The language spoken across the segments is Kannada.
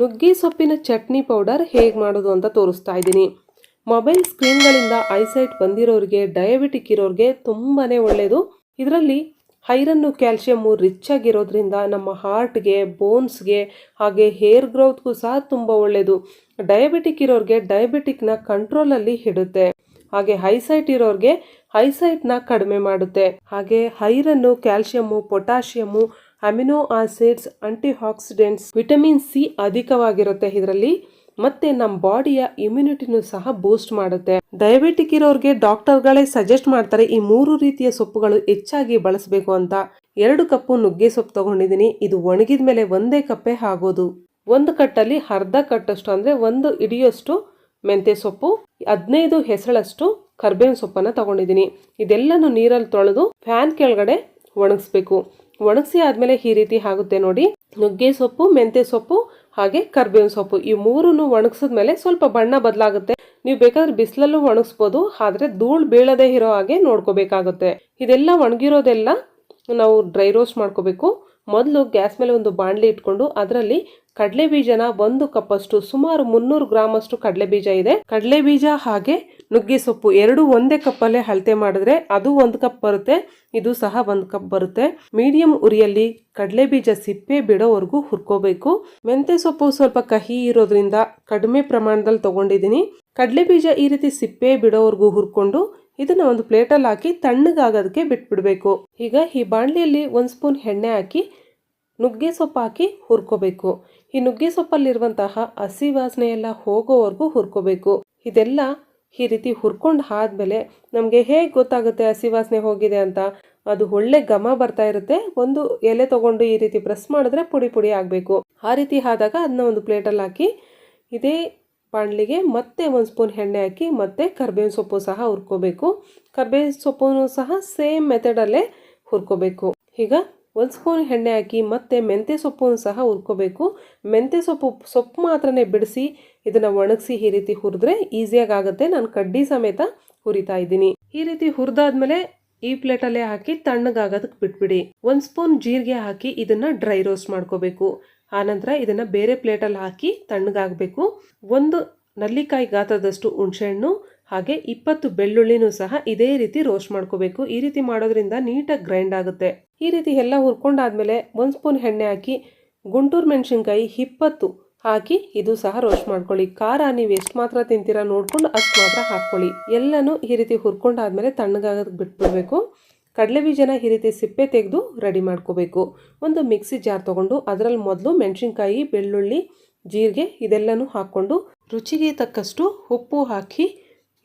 ನುಗ್ಗೆ ಸೊಪ್ಪಿನ ಚಟ್ನಿ ಪೌಡರ್ ಹೇಗೆ ಮಾಡೋದು ಅಂತ ತೋರಿಸ್ತಾ ಇದ್ದೀನಿ. ಮೊಬೈಲ್ ಸ್ಕ್ರೀನ್ಗಳಿಂದ ಐಸೈಟ್ ಬಂದಿರೋರಿಗೆ, ಡಯಾಬಿಟಿಕ್ ಇರೋರಿಗೆ ತುಂಬಾ ಒಳ್ಳೆಯದು ಇದರಲ್ಲಿ ಹೈರನ್ನು ಕ್ಯಾಲ್ಶಿಯಮ್ಮು ರಿಚ್ ಆಗಿರೋದ್ರಿಂದ ನಮ್ಮ ಹಾರ್ಟ್ಗೆ, ಬೋನ್ಸ್ಗೆ, ಹಾಗೆ ಹೇರ್ ಗ್ರೋತ್ಗೂ ಸಹ ತುಂಬ ಒಳ್ಳೆಯದು ಡಯಾಬಿಟಿಕ್ ಇರೋರಿಗೆ ಡಯಾಬಿಟಿಕ್ನ ಕಂಟ್ರೋಲಲ್ಲಿ ಇಡುತ್ತೆ. ಹಾಗೆ ಹೈಸೈಟ್ ಇರೋರಿಗೆ ಹೈಸೈಟ್ನ ಕಡಿಮೆ ಮಾಡುತ್ತೆ. ಹಾಗೆ ಹೈರನ್ನು calcium, potassium amino acids antioxidants vitamin C ಅಧಿಕವಾಗಿರುತ್ತೆ ಇದರಲ್ಲಿ, ಮತ್ತೆ ನಮ್ಮ ಬಾಡಿಯ ಇಮ್ಯುನಿಟಿನೂ ಸಹ ಬೂಸ್ಟ್ ಮಾಡುತ್ತೆ. ಡಯಾಬಿಟಿಕ್ ಇರೋರಿಗೆ ಡಾಕ್ಟರ್ಗಳೇ ಸಜೆಸ್ಟ್ ಮಾಡ್ತಾರೆ ಈ ಮೂರು ರೀತಿಯ ಸೊಪ್ಪುಗಳು ಹೆಚ್ಚಾಗಿ ಬಳಸಬೇಕು ಅಂತ. ಎರಡು ಕಪ್ಪು ನುಗ್ಗೆ ಸೊಪ್ಪು ತಗೊಂಡಿದ್ದೀನಿ. ಇದು ಒಣಗಿದ ಮೇಲೆ ಒಂದೇ ಕಪ್ಪೆ ಆಗೋದು. ಒಂದು ಕಟ್ಟಲ್ಲಿ ಅರ್ಧ ಕಟ್ಟಷ್ಟು ಅಂದರೆ ಒಂದು ಇಡಿಯಷ್ಟು ಮೆಂತ್ಯ ಸೊಪ್ಪು, ಹದಿನೈದು ಹೆಸಳಷ್ಟು ಕರ್ಬೇವಿನ ಸೊಪ್ಪನ್ನು ತಗೊಂಡಿದ್ದೀನಿ. ಇದೆಲ್ಲನೂ ನೀರಲ್ಲಿ ತೊಳೆದು, ಫ್ಯಾನ್ ಕೆಳಗಡೆ ಒಣಗಿಸ್ಬೇಕು. ಒಣಗಿಸಿ ಆದಮೇಲೆ ಈ ರೀತಿ ಆಗುತ್ತೆ ನೋಡಿ. ನುಗ್ಗೆ ಸೊಪ್ಪು, ಮೆಂತ್ಯ ಸೊಪ್ಪು, ಹಾಗೆ ಕರ್ಬೇವಿನ ಸೊಪ್ಪು. ಈ ಮೂರನ್ನು ಒಣಗಿಸಿದ್ಮೇಲೆ ಸ್ವಲ್ಪ ಬಣ್ಣ ಬದಲಾಗುತ್ತೆ. ನೀವು ಬೇಕಾದ್ರೆ ಬಿಸಿಲಲ್ಲೂ ಒಣಗಿಸ್ಬೋದು, ಆದರೆ ಧೂಳು ಬೀಳದೇ ಇರೋ ಹಾಗೆ ನೋಡ್ಕೋಬೇಕಾಗುತ್ತೆ. ಇದೆಲ್ಲ ಒಣಗಿರೋದೆಲ್ಲ ನಾವು ಡ್ರೈ ರೋಸ್ಟ್ ಮಾಡ್ಕೋಬೇಕು. ಮೊದಲು ಗ್ಯಾಸ್ ಮೇಲೆ ಒಂದು ಬಾಣಲಿ ಇಟ್ಕೊಂಡು ಅದರಲ್ಲಿ ಕಡಲೆ ಬೀಜನ ಒಂದು ಕಪ್ಪಷ್ಟು, ಸುಮಾರು ಮುನ್ನೂರು ಗ್ರಾಮ್ ಅಷ್ಟು ಕಡಲೆ ಬೀಜ ಇದೆ. ಕಡಲೆ ಬೀಜ ಹಾಗೆ ನುಗ್ಗೆ ಸೊಪ್ಪು ಎರಡು ಒಂದೇ ಕಪ್ಪಲ್ಲೇ ಅಳತೆ ಮಾಡಿದ್ರೆ ಅದು ಒಂದು ಕಪ್ ಬರುತ್ತೆ, ಇದು ಸಹ ಒಂದು ಕಪ್ ಬರುತ್ತೆ. ಮೀಡಿಯಂ ಉರಿಯಲ್ಲಿ ಕಡಲೆ ಬೀಜ ಸಿಪ್ಪೆ ಬಿಡೋವರೆಗೂ ಹುರ್ಕೋಬೇಕು. ಮೆಂತೆ ಸೊಪ್ಪು ಸ್ವಲ್ಪ ಕಹಿ ಇರೋದ್ರಿಂದ ಕಡಿಮೆ ಪ್ರಮಾಣದಲ್ಲಿ ತಗೊಂಡಿದ್ದೀನಿ. ಕಡಲೆ ಬೀಜ ಈ ರೀತಿ ಸಿಪ್ಪೆ ಬಿಡೋವರೆಗೂ ಹುರ್ಕೊಂಡು ಇದನ್ನ ಒಂದು ಪ್ಲೇಟಲ್ಲಿ ಹಾಕಿ ತಣ್ಣಗಾಗೋದಕ್ಕೆ ಬಿಟ್ಬಿಡ್ಬೇಕು. ಈಗ ಈ ಬಾಣಲಿಯಲ್ಲಿ ಒಂದು ಸ್ಪೂನ್ ಎಣ್ಣೆ ಹಾಕಿ ನುಗ್ಗೆ ಸೊಪ್ಪು ಹಾಕಿ ಹುರ್ಕೋಬೇಕು. ಈ ನುಗ್ಗೆ ಸೊಪ್ಪಲ್ಲಿರುವಂತಹ ಹಸಿ ವಾಸನೆ ಎಲ್ಲ ಹೋಗೋವರೆಗೂ ಹುರ್ಕೋಬೇಕು. ಇದೆಲ್ಲ ಈ ರೀತಿ ಹುರ್ಕೊಂಡು ಆದಮೇಲೆ ನಮಗೆ ಹೇಗೆ ಗೊತ್ತಾಗುತ್ತೆ ಹಸಿ ವಾಸನೆ ಹೋಗಿದೆ ಅಂತ? ಅದು ಒಳ್ಳೆ ಘಮ ಬರ್ತಾ ಇರುತ್ತೆ. ಒಂದು ಎಲೆ ತಗೊಂಡು ಈ ರೀತಿ ಪ್ರೆಸ್ ಮಾಡಿದ್ರೆ ಪುಡಿ ಪುಡಿ ಆಗಬೇಕು. ಆ ರೀತಿ ಆದಾಗ ಅದನ್ನ ಒಂದು ಪ್ಲೇಟಲ್ಲಿ ಹಾಕಿ, ಇದೇ ಬಾಣಲಿಗೆ ಮತ್ತೆ ಒಂದು ಸ್ಪೂನ್ ಎಣ್ಣೆ ಹಾಕಿ ಮತ್ತೆ ಕರ್ಬೇವಿನ ಸೊಪ್ಪು ಸಹ ಹುರ್ಕೋಬೇಕು. ಕರ್ಬೇವಿನ ಸೊಪ್ಪು ಸಹ ಸೇಮ್ ಮೆಥಡಲ್ಲೇ ಹುರ್ಕೋಬೇಕು. ಈಗ ಒಂದು ಸ್ಪೂನ್ ಎಣ್ಣೆ ಹಾಕಿ ಮತ್ತೆ ಮೆಂತ್ಯ ಸೊಪ್ಪನ್ನು ಸಹ ಹುರ್ಕೋಬೇಕು. ಮೆಂತ್ಯ ಸೊಪ್ಪು ಸೊಪ್ಪು ಮಾತ್ರನೇ ಬಿಡಿಸಿ ಇದನ್ನು ಒಣಗಿಸಿ ಈ ರೀತಿ ಹುರಿದ್ರೆ ಈಸಿಯಾಗಿ ಆಗುತ್ತೆ ನಾನು ಕಡ್ಡಿ ಸಮೇತ ಹುರಿತಾ ಇದ್ದೀನಿ. ಈ ರೀತಿ ಹುರಿದಾದ್ಮೇಲೆ ಈ ಪ್ಲೇಟಲ್ಲೇ ಹಾಕಿ ತಣ್ಣಗಾಗೋದಕ್ಕೆ ಬಿಟ್ಬಿಡಿ. ಒಂದು ಸ್ಪೂನ್ ಜೀರಿಗೆ ಹಾಕಿ ಇದನ್ನು ಡ್ರೈ ರೋಸ್ಟ್ ಮಾಡ್ಕೋಬೇಕು. ಆನಂತರ ಇದನ್ನು ಬೇರೆ ಪ್ಲೇಟಲ್ಲಿ ಹಾಕಿ ತಣ್ಣಗಾಗಬೇಕು. ಒಂದು ನಲ್ಲಿಕಾಯಿ ಗಾತ್ರದಷ್ಟು ಹುಣಸೆಹಣ್ಣು ಹಾಗೆ ಇಪ್ಪತ್ತು ಬೆಳ್ಳುಳ್ಳಿನೂ ಸಹ ಇದೇ ರೀತಿ ರೋಸ್ಟ್ ಮಾಡ್ಕೋಬೇಕು. ಈ ರೀತಿ ಮಾಡೋದ್ರಿಂದ ನೀಟಾಗಿ ಗ್ರೈಂಡ್ ಆಗುತ್ತೆ. ಈ ರೀತಿ ಎಲ್ಲ ಹುರ್ಕೊಂಡಾದ್ಮೇಲೆ ಒಂದು ಸ್ಪೂನ್ ಎಣ್ಣೆ ಹಾಕಿ, ಗುಂಟೂರು ಮೆಣಸಿನ್ಕಾಯಿ ಇಪ್ಪತ್ತು ಹಾಕಿ ಇದು ಸಹ ರೋಸ್ಟ್ ಮಾಡ್ಕೊಳ್ಳಿ. ಖಾರ ನೀವು ಎಷ್ಟು ಮಾತ್ರ ತಿಂತೀರಾ ನೋಡ್ಕೊಂಡು ಅಷ್ಟು ಮಾತ್ರ ಹಾಕ್ಕೊಳ್ಳಿ. ಎಲ್ಲನೂ ಈ ರೀತಿ ಹುರ್ಕೊಂಡಾದ್ಮೇಲೆ ತಣ್ಣಗಾಗೋದಕ್ಕೆ ಬಿಟ್ಬಿಡ್ಬೇಕು. ಕಡಲೆ ಬೀಜನ ಈ ರೀತಿ ಸಿಪ್ಪೆ ತೆಗೆದು ರೆಡಿ ಮಾಡ್ಕೋಬೇಕು. ಒಂದು ಮಿಕ್ಸಿ ಜಾರ್ ತೊಗೊಂಡು ಅದರಲ್ಲಿ ಮೊದಲು ಮೆಣಸಿನ್ಕಾಯಿ, ಬೆಳ್ಳುಳ್ಳಿ, ಜೀರಿಗೆ ಇದೆಲ್ಲನೂ ಹಾಕ್ಕೊಂಡು ರುಚಿಗೆ ತಕ್ಕಷ್ಟು ಉಪ್ಪು ಹಾಕಿ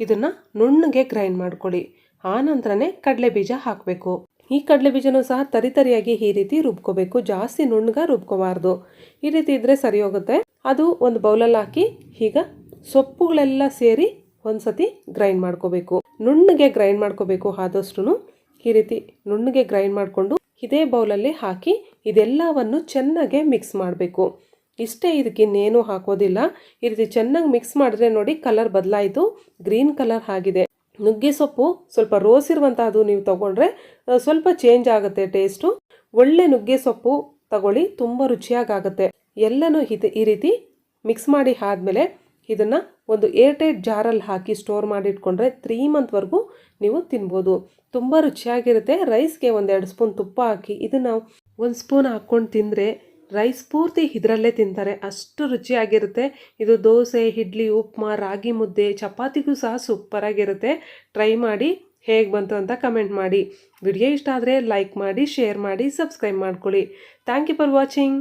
ಇದನ್ನು ನುಣ್ಣಗೆ ಗ್ರೈಂಡ್ ಮಾಡ್ಕೊಳ್ಳಿ. ಆ ನಂತರನೇ ಕಡಲೆ ಬೀಜ ಹಾಕಬೇಕು. ಈ ಕಡಲೆ ಬೀಜನೂ ಸಹ ತರಿತರಿಯಾಗಿ ಈ ರೀತಿ ರುಬ್ಕೋಬೇಕು. ಜಾಸ್ತಿ ನುಣ್ಣಗ ರುಬ್ಕೋಬಾರ್ದು. ಈ ರೀತಿ ಇದ್ರೆ ಸರಿ ಹೋಗುತ್ತೆ. ಅದು ಒಂದು ಬೌಲಲ್ಲಿ ಹಾಕಿ ಈಗ ಸೊಪ್ಪುಗಳೆಲ್ಲ ಸೇರಿ ಒಂದ್ಸತಿ ಗ್ರೈಂಡ್ ಮಾಡ್ಕೋಬೇಕು. ನುಣ್ಣಗೆ ಗ್ರೈಂಡ್ ಮಾಡ್ಕೋಬೇಕು ಆದಷ್ಟು ಈ ರೀತಿ ನುಣ್ಣಗೆ ಗ್ರೈಂಡ್ ಮಾಡಿಕೊಂಡು ಇದೇ ಬೌಲಲ್ಲಿ ಹಾಕಿ ಇದೆಲ್ಲವನ್ನು ಚೆನ್ನಾಗೆ ಮಿಕ್ಸ್ ಮಾಡಬೇಕು. ಇಷ್ಟೇ ಇದಕ್ಕೆ ಇನ್ನೇನು ಹಾಕೋದಿಲ್ಲ. ಈ ರೀತಿ ಚೆನ್ನಾಗಿ ಮಿಕ್ಸ್ ಮಾಡಿದ್ರೆ ನೋಡಿ ಕಲರ್ ಬದಲಾಯಿತು. ಗ್ರೀನ್ ಕಲರ್ ಆಗಿದೆ. ನುಗ್ಗೆ ಸೊಪ್ಪು ಸ್ವಲ್ಪ ರೋಸ್ ಇರುವಂತಹದ್ದು ನೀವು ತಗೊಂಡ್ರೆ ಸ್ವಲ್ಪ ಚೇಂಜ್ ಆಗುತ್ತೆ ಟೇಸ್ಟು ಒಳ್ಳೆ ನುಗ್ಗೆ ಸೊಪ್ಪು ತಗೊಳ್ಳಿ, ತುಂಬ ರುಚಿಯಾಗುತ್ತೆ ಎಲ್ಲನೂ ಇದು ಈ ರೀತಿ ಮಿಕ್ಸ್ ಮಾಡಿ ಆದಮೇಲೆ ಇದನ್ನು ಒಂದು ಏರ್ಟೈಟ್ ಜಾರಲ್ಲಿ ಹಾಕಿ ಸ್ಟೋರ್ ಮಾಡಿ ಇಟ್ಕೊಂಡ್ರೆ ತ್ರೀ ಮಂತ್ವರೆಗೂ ನೀವು ತಿನ್ಬೋದು. ತುಂಬ ರುಚಿಯಾಗಿರುತ್ತೆ. ರೈಸ್ಗೆ ಒಂದೆರಡು ಸ್ಪೂನ್ ತುಪ್ಪ ಹಾಕಿ ಇದನ್ನು ಒಂದು ಸ್ಪೂನ್ ಹಾಕ್ಕೊಂಡು ತಿಂದರೆ ರೈಸ್ ಪೂರ್ತಿ ಇದರಲ್ಲೇ ತಿಂತಾರೆ. ಅಷ್ಟು ರುಚಿಯಾಗಿರುತ್ತೆ. ಇದು ದೋಸೆ, ಇಡ್ಲಿ, ಉಪ್ಮಾ, ರಾಗಿ ಮುದ್ದೆ, ಚಪಾತಿಗೂ ಸಹ ಸೂಪರಾಗಿರುತ್ತೆ ಟ್ರೈ ಮಾಡಿ ಹೇಗೆ ಬಂತು ಅಂತ ಕಮೆಂಟ್ ಮಾಡಿ. ವಿಡಿಯೋ ಇಷ್ಟ ಆದರೆ ಲೈಕ್ ಮಾಡಿ ಶೇರ್ ಮಾಡಿ ಸಬ್ಸ್ಕ್ರೈಬ್ ಮಾಡ್ಕೊಳ್ಳಿ. Thank you for watching